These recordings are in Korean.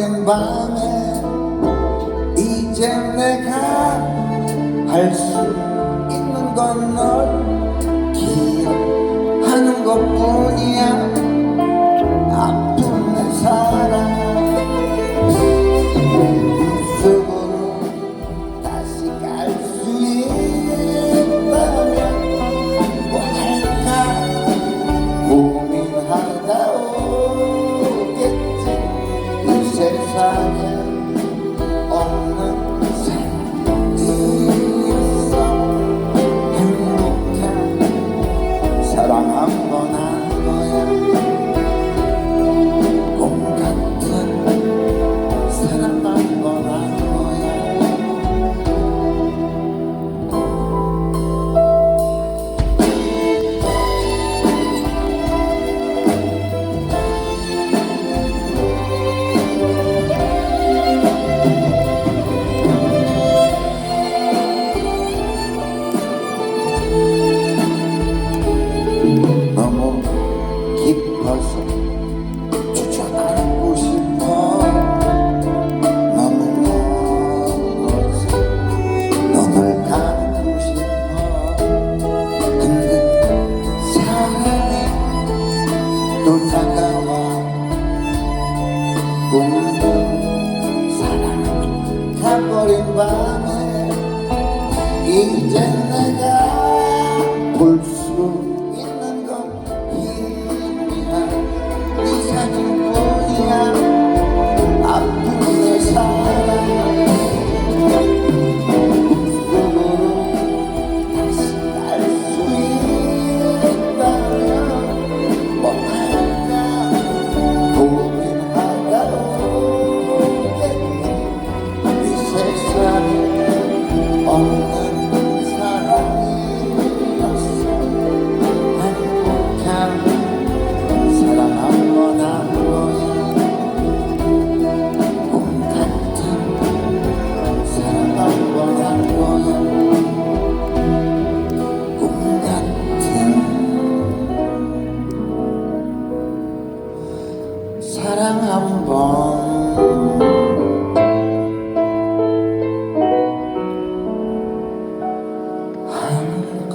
가버린 밤에 이제 내가 할 수 있는 건 널 기억하는 것 뿐이야. 아픈 내 사랑. 꿈속으로 다시 갈 수 있다면 뭐 할까? 고민하다 사랑 한 번 한 거 또 다가와 꿈도 사랑 가버린 밤에 이제 내가 볼수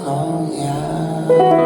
讲也